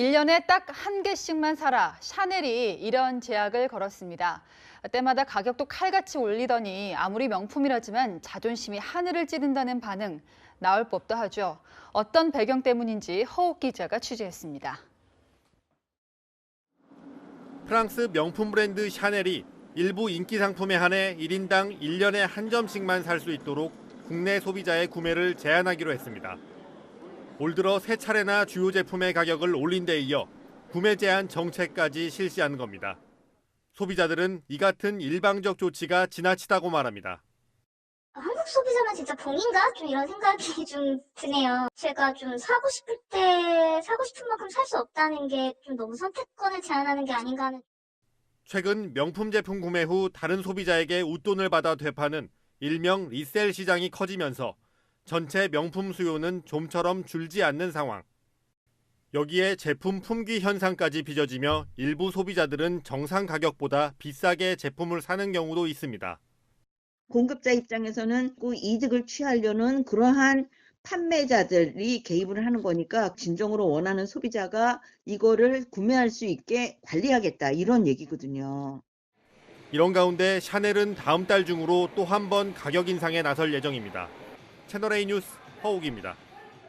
1년에 딱 한 개씩만 사라. 샤넬이 이런 제약을 걸었습니다. 때마다 가격도 칼같이 올리더니 아무리 명품이라지만 자존심이 하늘을 찌른다는 반응 나올 법도 하죠. 어떤 배경 때문인지 허욱 기자가 취재했습니다. 프랑스 명품 브랜드 샤넬이 일부 인기 상품에 한해 1인당 1년에 한 점씩만 살 수 있도록 국내 소비자의 구매를 제한하기로 했습니다. 올 들어 세 차례나 주요 제품의 가격을 올린 데 이어 구매 제한 정책까지 실시한 겁니다. 소비자들은 이 같은 일방적 조치가 지나치다고 말합니다. 한국 소비자만 진짜 봉인가? 좀 이런 생각이 좀 드네요. 제가 좀 사고 싶을 때 사고 싶은 만큼 살 수 없다는 게 좀 너무 선택권을 제한하는 게 아닌가 하는 최근 명품 제품 구매 후 다른 소비자에게 웃돈을 받아 되파는 일명 리셀 시장이 커지면서 전체 명품 수요는 좀처럼 줄지 않는 상황. 여기에 제품 품귀 현상까지 빚어지며 일부 소비자들은 정상 가격보다 비싸게 제품을 사는 경우도 있습니다. 공급자 입장에서는 그 이득을 취하려는 그러한 판매자들이 개입을 하는 거니까 진정으로 원하는 소비자가 이거를 구매할 수 있게 관리하겠다 이런 얘기거든요. 이런 가운데 샤넬은 다음 달 중으로 또 한 번 가격 인상에 나설 예정입니다. 채널A 뉴스 허욱입니다.